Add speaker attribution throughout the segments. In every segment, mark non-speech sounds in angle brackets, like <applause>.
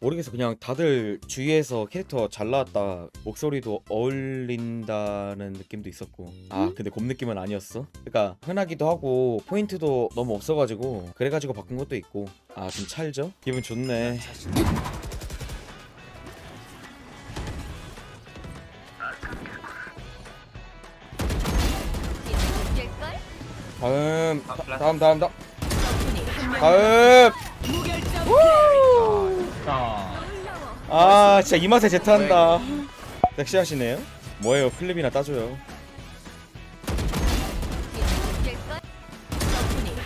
Speaker 1: 모르겠어. 그냥 다들 주위에서 캐릭터 잘 나왔다 목소리도 어울린다는 느낌도 있었고. 아 근데 곰 느낌은 아니었어. 그러니까 흔하기도 하고 포인트도 너무 없어가지고 그래가지고 바꾼 것도 있고. 아 좀 찰죠? 기분 좋네? 다음 다, 다음 다음 다음. 다음!
Speaker 2: 무결점
Speaker 3: 아,
Speaker 1: 아 진짜 이 맛에 제트한다. 섹시하시네요? 뭐예요? 클립이나 따줘요.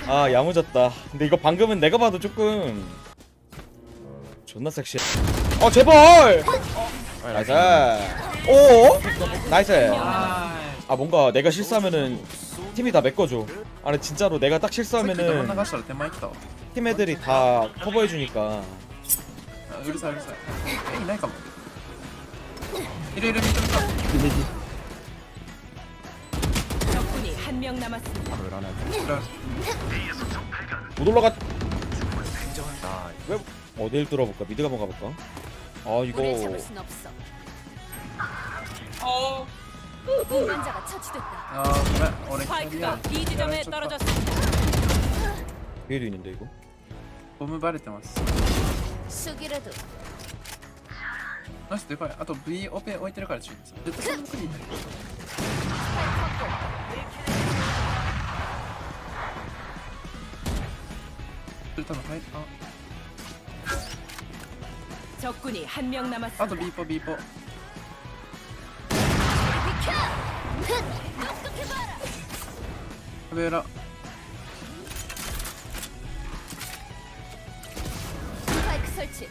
Speaker 1: 아 야무졌다. 근데 이거 방금은 내가 봐도 조금 어, 존나 섹시해. 어 제발! 아, 나이스. 오! 나이스. 아 뭔가 내가 실수하면은 팀이 다 메꿔줘. 아니 진짜로 내가 딱 실수하면은 팀 애들이 다 커버해주니까.
Speaker 4: あうるさいうるさいえいないかもいるいるいるいる
Speaker 2: 적군이 한 명 남았습니다.
Speaker 4: いる
Speaker 1: 못 올라가 왜 어딜 뚫어볼까 미드가 한번 가볼까 아
Speaker 2: 오래
Speaker 1: 이거
Speaker 2: 참을 순 없어. 운반자가 처치됐다.
Speaker 4: あーごめん俺キャリ
Speaker 2: 스파이크가
Speaker 4: ア
Speaker 2: B 지점에 떨어졌습니다.
Speaker 1: 위에도 있는데 이거
Speaker 4: ボムバレてます
Speaker 2: 수기라도
Speaker 4: ナイスでかいあと V オペ置いてるから注意絶対そのクリー それ多分はいあ
Speaker 2: 적군이 한 명 남았습니다.
Speaker 4: あと B ポ B ポ 壁裏
Speaker 2: 스파이크 설치.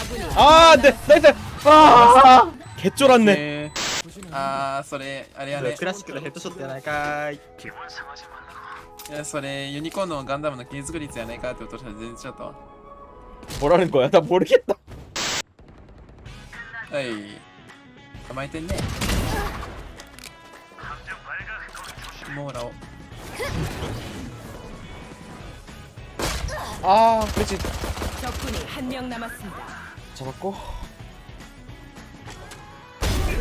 Speaker 2: 아군이
Speaker 1: 아 안돼 나이스 아 개쫄았네
Speaker 4: えー、あーそれあれやね
Speaker 3: クラシックのヘッドショットやないかーい。
Speaker 4: いやそれユニコーンのガンダムの継続率やないかってことしたら全然違ったわ
Speaker 1: 뭐라는 거야 나 모르겠다
Speaker 4: はい構えてんねモーラを
Speaker 1: 아 그렇지
Speaker 2: 적군이 한 명 남았습니다.
Speaker 1: 잡았고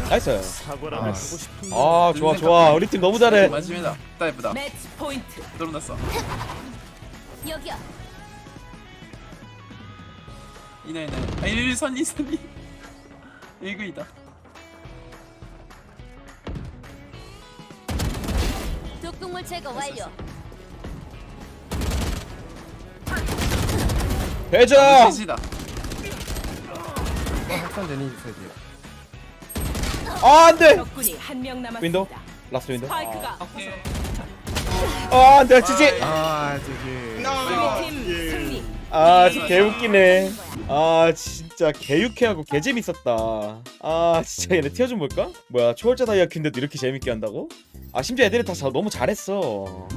Speaker 1: 나이스
Speaker 3: 사과라면 하고 싶은
Speaker 1: 아 좋아 좋아 우리 팀 너무 잘해
Speaker 4: 맞습니다. 딱 예쁘다.
Speaker 2: 매치 포인트.
Speaker 4: 들어났어. <laughs> 여기요. 이네 이네. 아 이리 선이 선이. 일구이다.
Speaker 2: 독극물 제거 완료.
Speaker 1: 대자! ジだ아 안돼!
Speaker 2: 적군이 한 명 남았습니다.
Speaker 1: 윈도우? 라스트 윈도우?
Speaker 2: 스파이크가
Speaker 1: 아 안돼 지지!
Speaker 3: 아, 저기.
Speaker 2: 승리.
Speaker 1: 아 진짜 개웃기네. 아 진짜 개유쾌하고 개재밌었다. 아 진짜 얘네 티어 좀 볼까? 뭐야 초월자 다이아킨데도 이렇게 재밌게 한다고? 아 심지어 애들이 다 자- 너무 잘했어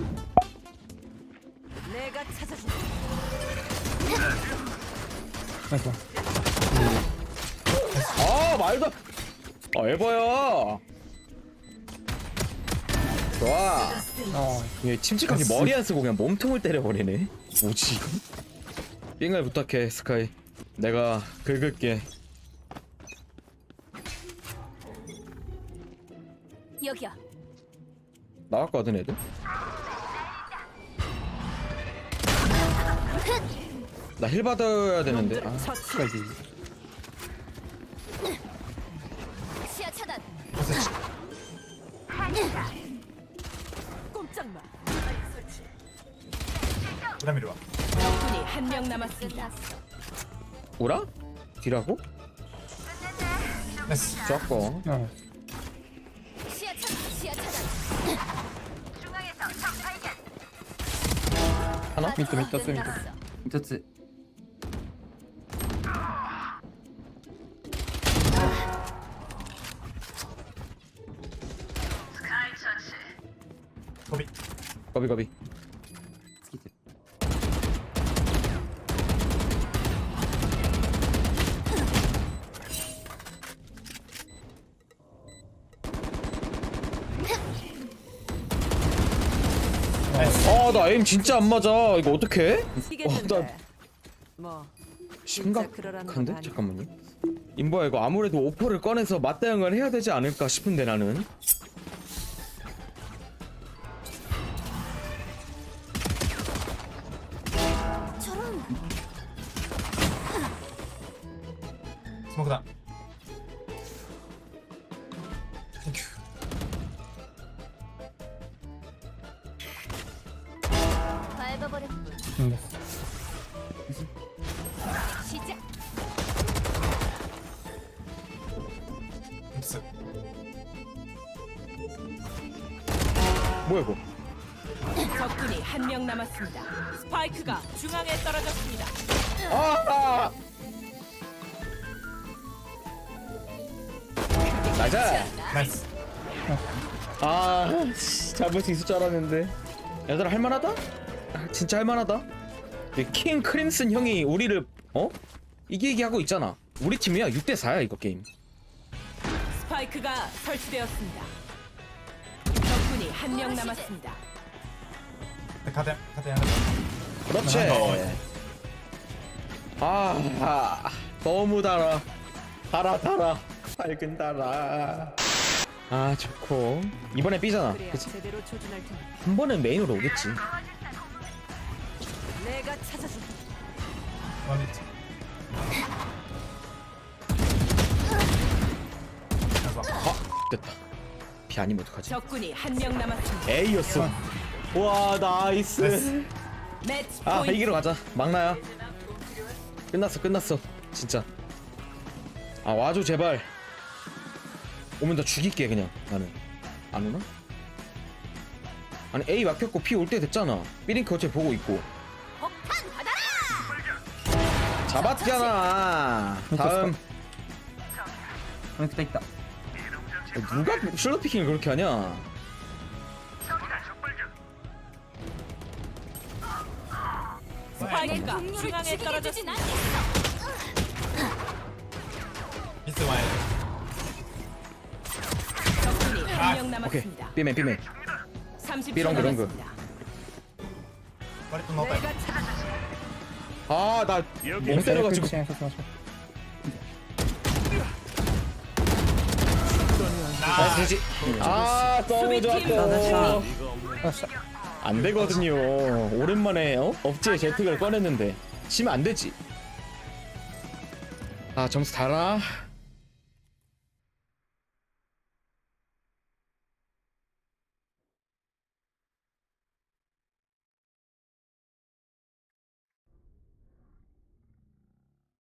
Speaker 2: 아
Speaker 1: 말도 아 에버야. 좋아. 얘 침착하게 머리 안 쓰고 그냥 몸통을 때려버리네. 뭐지 이거? 삥을 부탁해 스카이. 내가 긁을게.
Speaker 2: 여기야.
Speaker 1: 나갔거든 애들 나 힐 받아야 되는데 아.
Speaker 2: 시야 차단. 꼼짝마. 적군이 한 명 남았습니다.
Speaker 1: 오라? 뒤라고? 좋았고
Speaker 2: 시야 차단. 시야 차단.
Speaker 1: 하나?
Speaker 2: 밑에 밑에 밑에.
Speaker 3: 一つ。
Speaker 1: 거비 거비 아나 에임 진짜 안 맞아 이거 어떡해? 어, 나
Speaker 2: 뭐
Speaker 1: 심각한데? 잠깐만요. 인보야 이거 아무래도 오퍼를 꺼내서 맞대응을 해야 되지 않을까 싶은데 나는.
Speaker 5: 스모크다. 땡큐.
Speaker 2: 밟아버렸군. 시작.
Speaker 5: 믹스.
Speaker 1: 뭐야 이거?
Speaker 6: 적군이 한 명 남았습니다. 스파이크가 중앙에 떨어졌습니다.
Speaker 1: 아! 나이스!
Speaker 5: 나이스.
Speaker 1: 아, 씨, 잡을 수 있을 줄 알았는데. 얘들아 할만하다? 아, 진짜 할만하다. 근데 킹 크림슨 형이 우리를 어? 이기기 하고 있잖아. 우리 팀이야 6대 4야 이거 게임.
Speaker 6: 스파이크가 설치되었습니다. 적군이 한 명 남았습니다.
Speaker 5: 네, 카드 카드 하나.
Speaker 1: 그렇지. 아, 아 너무 달아. 달아 달아. 밝은 달아. 아 좋고 이번에 B잖아.
Speaker 6: 그래야
Speaker 1: 그치?
Speaker 6: 제대로 조준할 테니.
Speaker 1: 한 번은 메인으로 오겠지.
Speaker 6: 내가 찾아준다.
Speaker 5: 원미트.
Speaker 1: 아 됐다. 비 아니면 어떡하지?
Speaker 6: 적군이 한 명 남았습니다.
Speaker 1: A였어. 와 나이스.
Speaker 6: 매치
Speaker 1: 아
Speaker 6: 포인트.
Speaker 1: 이기러 가자. 막나야. 끝났어 끝났어. 진짜. 아 와줘 제발. 오면 나 죽일게 그냥 나는. 안 오나? 아니 A 막혔고 P 올 때 됐잖아. B링크 어째 보고 있고.
Speaker 2: 폭탄 받아라.
Speaker 1: 잡았잖아. 다음
Speaker 3: 왼쪽 있다.
Speaker 1: 누가 슐러 피킹을 그렇게 하냐?
Speaker 2: 내
Speaker 6: 스파이크가 중앙에 떨어졌습니다.
Speaker 2: 않겠어.
Speaker 6: 한명
Speaker 1: 오케이.
Speaker 6: 남았습니다.
Speaker 1: B맨.
Speaker 6: 30초
Speaker 1: 삐렁그, 렁그.
Speaker 6: 남았습니다.
Speaker 5: 머리 좀 넣었다.
Speaker 6: 내가 찾아준다.
Speaker 1: 아나 몸 때려가지고. 나이스 되지. 아 너무 좋았고. 안 되거든요. 오랜만에 어? 업지에 제트를 꺼냈는데 치면 안 되지. 아 점수 달아.